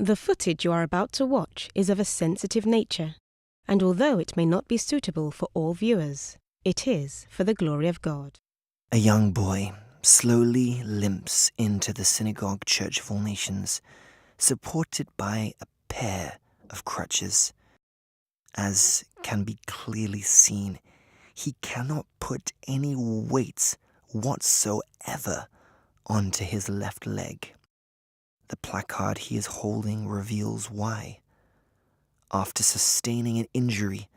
The footage you are about to watch is of a sensitive nature, and although it may not be suitable for all viewers, it is for the glory of God. A young boy slowly limps into the synagogue church of all nations, supported by a pair of crutches. As can be clearly seen, he cannot put any weight whatsoever onto his left leg. The placard he is holding reveals why. After sustaining an injury,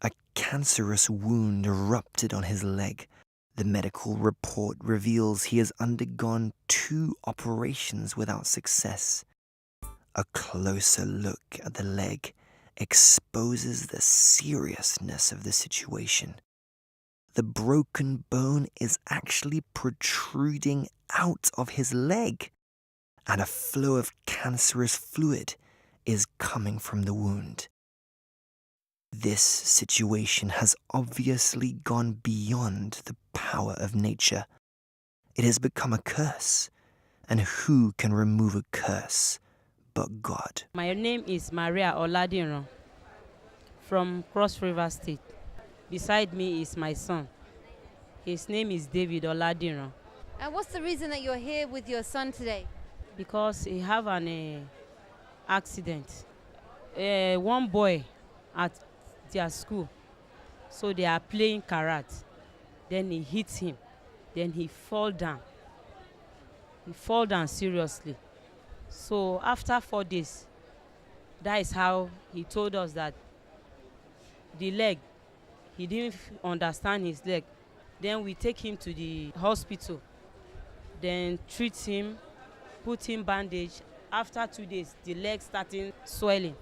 a cancerous wound erupted on his leg. The medical report reveals he has undergone two operations without success. A closer look at the leg exposes the seriousness of the situation. The broken bone is actually protruding out of his leg, and a flow of cancerous fluid is coming from the wound. This situation has obviously gone beyond the power of nature. It has become a curse, and who can remove a curse but God? My name is Maria Oladiran from Cross River State. Beside me is my son. His name is David Oladiran And what's the reason that you're here with your son today? Because he have an uh, accident. Uh, one boy at their school, so they are playing karate. Then he hits him. Then he fall down. He fall down seriously. So after four days, that is how he told us that the leg, he didn't understand his leg. Then we take him to the hospital. Then treat him, put him bandage. After two days, the leg starting swelling.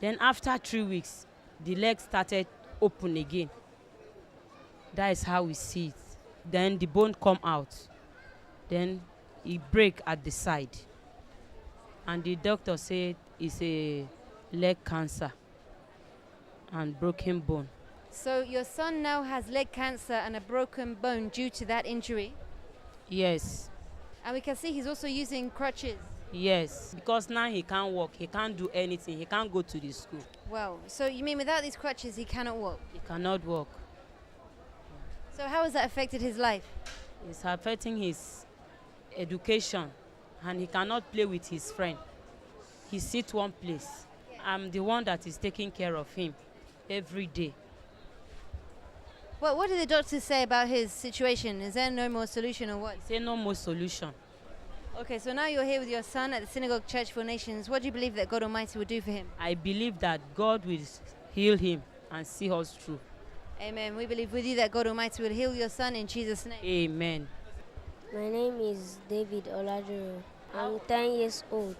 Then after three weeks, the leg started open again. That is how we see it. Then the bone come out. Then e break at the side. And the doctor said it's a leg cancer and broken bone. So your son now has leg cancer and a broken bone due to that injury. Yes, And we can see he's also using crutches. yes. Because now he can't walk, he can't do anything, he can't go to the school. Wow. So you mean without these crutches he cannot walk? He cannot walk. So how has that affected his life? It's affecting his education and he cannot play with his friend. He sit one place. I'm the one that is taking care of him every day. Well, what did the doctors say about his situation? Is there no more solution or what? Say no more solution. Okay, so now you're here with your son at the Synagogue Church for Nations. What do you believe that God Almighty will do for him? I believe that God will heal him and see us through. Amen. We believe with you that God Almighty will heal your son in Jesus' name. Amen. My name is David Oladuro. I'm 10 years old.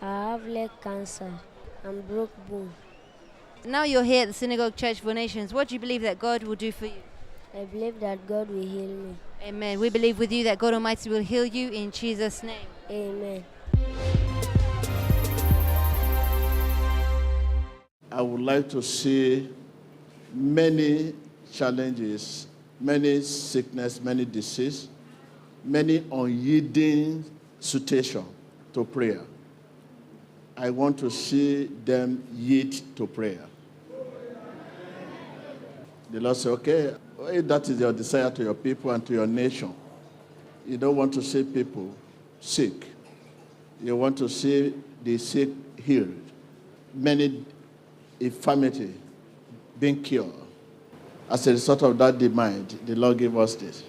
I have leg cancer and broke bone. Now you're here at the Synagogue Church for Nations. What do you believe that God will do for you? I believe that God will heal me. Amen. We believe with you that God Almighty will heal you in Jesus' name. Amen. I would like to see many challenges, many sickness, many disease, many unyielding situation to prayer. I want to see them yield to prayer. The Lord said, okay, if that is your desire to your people and to your nation, you don't want to see people sick. You want to see the sick healed. Many infirmity being cured. As a result of that demand, the Lord gave us this.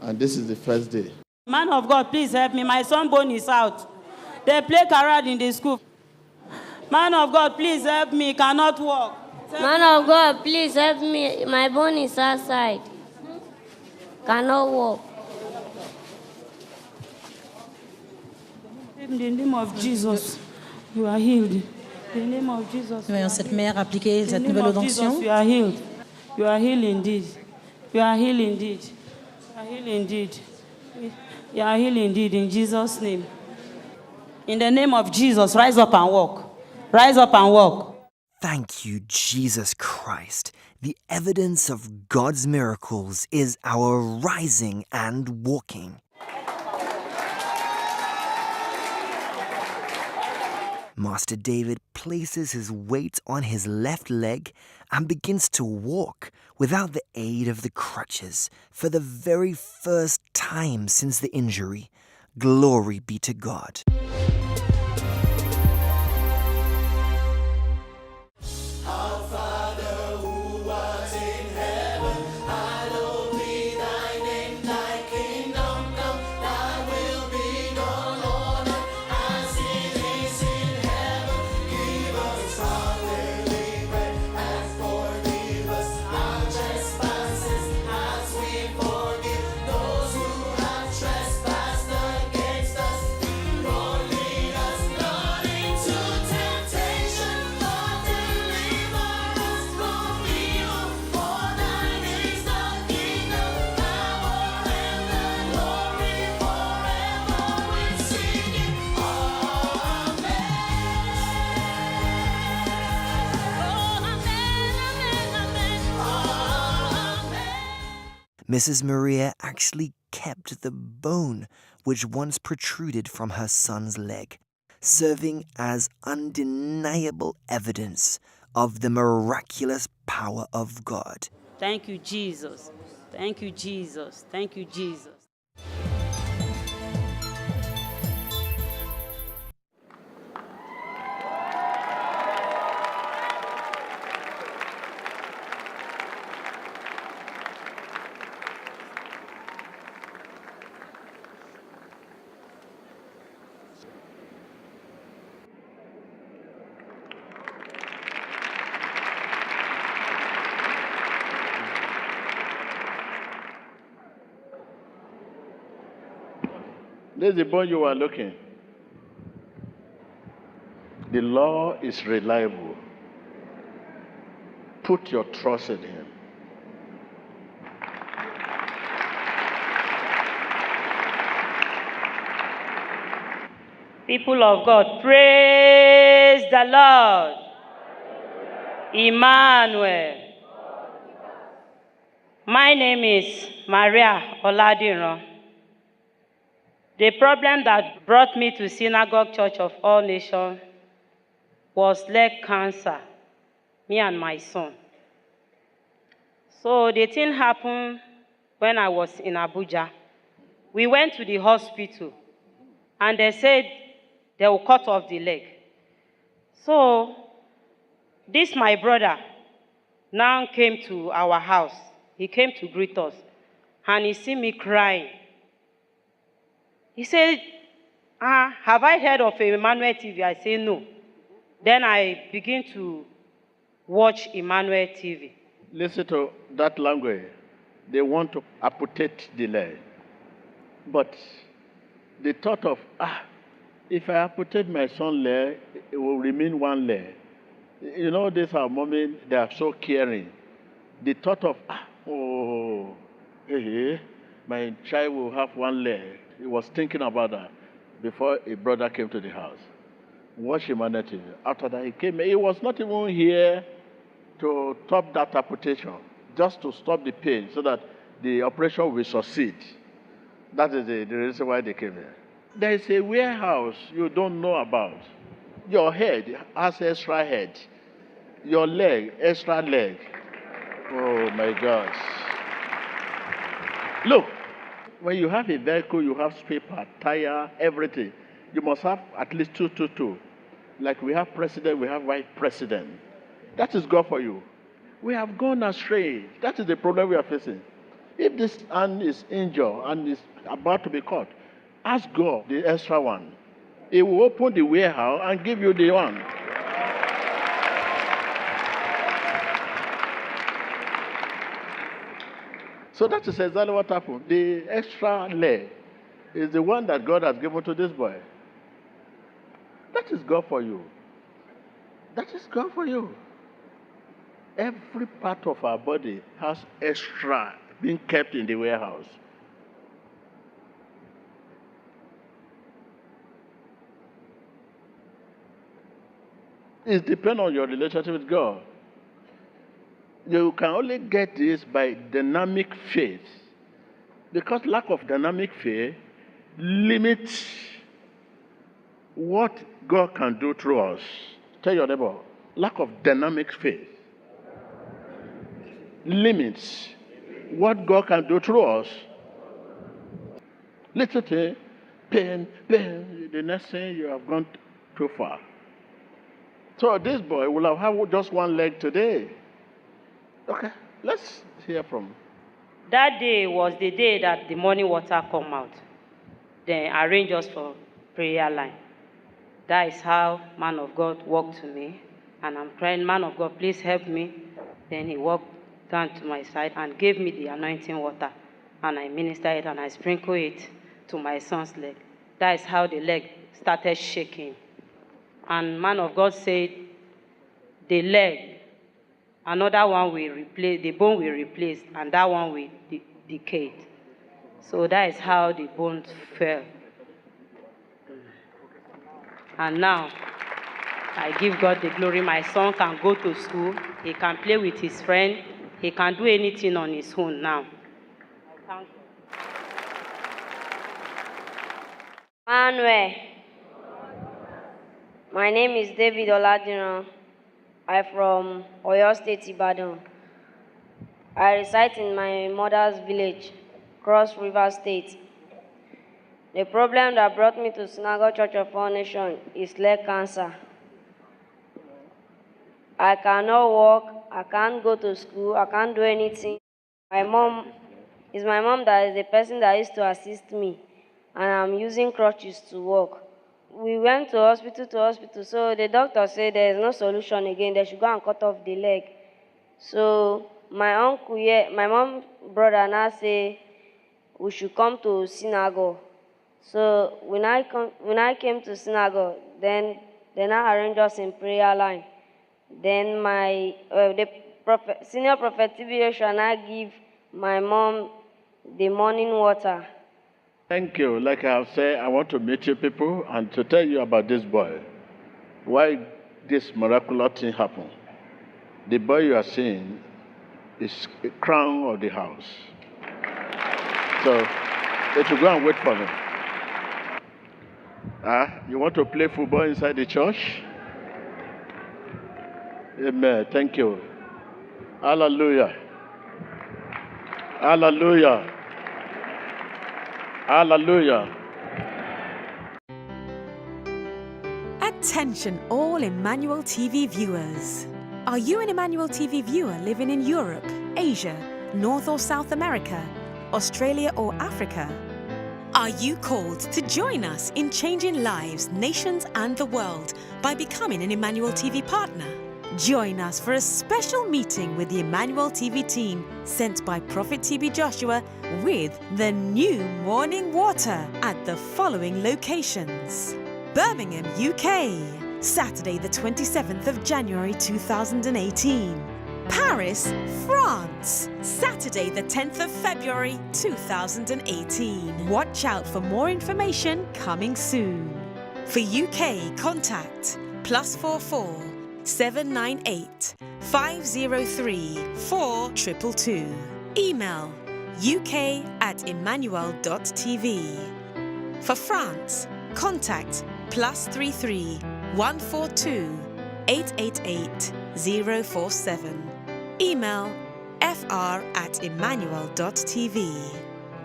And this is the first day. Man of God, please help me. My son bone is out. They play karate in the school. Man of God, please help me. Cannot walk. Man of God, please help me. My bone is outside. Cannot walk. In the name of Jesus, you are healed. In the name of Jesus. Nous voyons cette mère appliquer In the cette name nouvelle of Jesus, onction. you are healed. You are healed indeed. You are healed indeed. You are healed indeed. You are healed indeed in Jesus' name. In the name of Jesus, rise up and walk. Rise up and walk. Thank you, Jesus Christ. The evidence of God's miracles is our rising and walking. Master David places his weight on his left leg and begins to walk without the aid of the crutches for the very first time since the injury. Glory be to God. Mrs. Maria actually kept the bone which once protruded from her son's leg, serving as undeniable evidence of the miraculous power of God. Thank you, Jesus. Thank you, Jesus. Thank you, Jesus. This is the bone you are looking. The law is reliable. Put your trust in him. People of God, praise the Lord. Emmanuel. My name is Maria Oladiran. The problem that brought me to Synagogue Church of All Nations was leg cancer, me and my son. So the thing happened when I was in Abuja. We went to the hospital and they said they will cut off the leg. So this my brother now came to our house. He came to greet us and he see me crying. He said, ah, have I heard of Emmanuel TV? I say no. Then I begin to watch Emmanuel TV. Listen to that language. They want to amputate the leg. But the thought of, ah, if I amputate my son's leg, it will remain one leg. You know, these are moments, they are so caring. The thought of, ah, oh, hey, my child will have one leg. He was thinking about that before a brother came to the house. Watch humanity. After that, he came. He was not even here to stop that amputation, just to stop the pain so that the operation will succeed. That is the, the reason why they came here. There is a warehouse you don't know about. Your head has extra head. Your leg, extra leg. Oh my gosh. Look, when you have a vehicle, you have part, tire, everything. You must have at least two, two, two. Like we have president, we have vice president. That is God for you. We have gone astray. That is the problem we are facing. If this hand is injured and is about to be cut, ask God the extra one. He will open the warehouse and give you the one. So that is exactly what happened. The extra leg is the one that God has given to this boy. That is God for you. That is God for you. Every part of our body has extra being kept in the warehouse. It depends on your relationship with God. You can only get this by dynamic faith. Because lack of dynamic faith limits what God can do through us. Tell your neighbor, lack of dynamic faith limits what God can do through us. Little thing, pain, pain, the next thing you have gone too far. So this boy will have just one leg today. Okay, let's hear from That day was the day that the morning water come out. Then arrange us for prayer line. That is how man of God walked to me. And I'm crying, man of God, please help me. Then he walked down to my side and gave me the anointing water. And I ministered it and I sprinkled it to my son's leg. That is how the leg started shaking. And man of God said, the leg, another one will replace, the bone will replace, and that one will de- decay. So that is how the bones fell. And now, I give God the glory. My son can go to school. He can play with his friend. He can do anything on his own now. Manuel. My name is David Oladiran. I'm from Oyo State, Ibadan. I reside in my mother's village, Cross River State. The problem that brought me to Synagogue Church of All Nations is leg cancer. I cannot walk, I can't go to school, I can't do anything. My mom is my mom that is the person that used to assist me, and I'm using crutches to walk. We went to hospital to hospital, so the doctor said there is no solution again. They should go and cut off the leg. So my uncle, yeah, my mom brother now say we should come to synagogue. So when I come, when I came to synagogue, then they now arrange us in prayer line. Then my uh, the prophet, senior prophet shall now give my mom the morning water. Thank you. Like I have said, I want to meet you people and to tell you about this boy. Why this miraculous thing happened. The boy you are seeing is crown of the house. So it will go and wait for me. Ah, you want to play football inside the church? Amen. Thank you. Hallelujah. Hallelujah. Hallelujah. Attention, all Emmanuel TV viewers. Are you an Emmanuel TV viewer living in Europe, Asia, North or South America, Australia or Africa? Are you called to join us in changing lives, nations, and the world by becoming an Emmanuel TV partner? Join us for a special meeting with the Emmanuel TV team sent by Prophet TB Joshua with the new morning water at the following locations Birmingham, UK, Saturday, the 27th of January 2018. Paris, France, Saturday, the 10th of February 2018. Watch out for more information coming soon. For UK, contact plus 44 798 503 4222. Email uk at emmanuel.tv. For France, contact plus 33 142 888 047. Email fr at emmanuel.tv.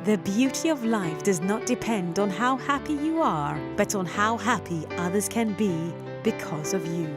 The beauty of life does not depend on how happy you are, but on how happy others can be because of you.